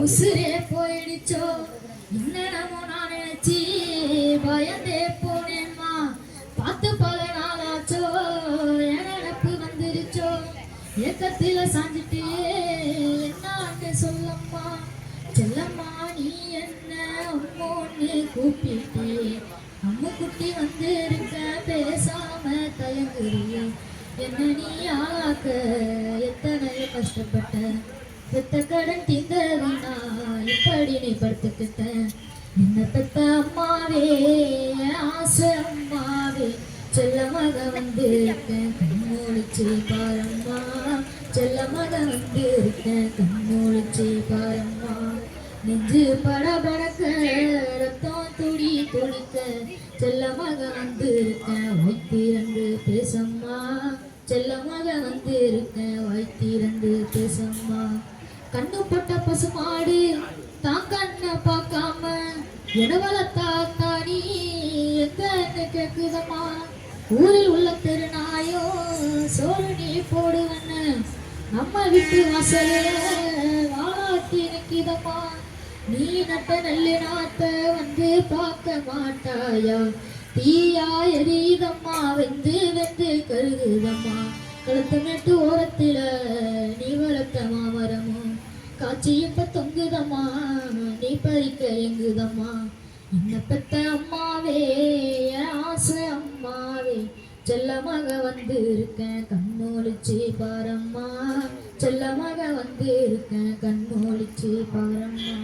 உசுரே போயிடுச்சோ? என்னென்னமோ நான் நினைச்சி பயந்தே போனேம்மா. பார்த்து பல நாளாச்சோ? என் நினப்பு வந்துருச்சோ? ஏக்கத்தில சாஞ்சிட்டு என்னான்னு சொல்லம்மா. செல்லம்மா நீ என்ன அம்மோன்னு கூப்பிட்டு? அம்மு குட்டி வந்து இருக்க பேசாம தயங்குறியே? என்ன நீ ஆக்க? எத்தனை கஷ்டப்பட்ட பெத்த கடன் தீந்ததுனா இப்படி நீ படுத்துக்கிட்ட என்ன பெத்த அம்மாவே ஆசை அம்மாவே செல்ல மக வந்து இருக்கேன் கண்ணோழிச்சு பாரம்மா செல்ல மக வந்து இருக்கேன் கண்ணோழிச்சு பாரம்மா. நெஞ்சு படபடக்க ரத்தம் துடி துடிக்க செல்ல மக வந்து இருக்கேன் வைத்திரந்து பேசம்மா செல்ல மக வந்து இருக்கேன் வைத்திரந்து பேசம்மா. கண்ணு பட்ட பசுமாடு தான் கண்ணை பார்க்காம இடவளத்தா தானி? எங்கன்னு கேக்குதம்மா? ஊரில் உள்ள தெருநாயோ சோறு நீ போடுவன்னு நம்ம வீட்டு வாசலே வாழாத்தி நிற்கிதம்மா நீ நட்ட நல்ல நாத்த வந்து பார்க்க மாட்டாயா? தீயா எரியுதம்மா வெந்து வெந்து கருகுதம்மா. கழுத்து நட்டு ஓரத்தில நீ வளர்த்த மாமரமும். காட்சி இப்ப தொங்குதம்மா. பறிக்க எங்குதம்மா? என்ன பெத்த அம்மாவே ஆசை அம்மாவே. செல்லமாக வந்து இருக்கேன் கண்ணோழிச்சு பாரம்மா. செல்லமாக வந்து இருக்கேன் கண்ணோழிச்சு பாரம்மா.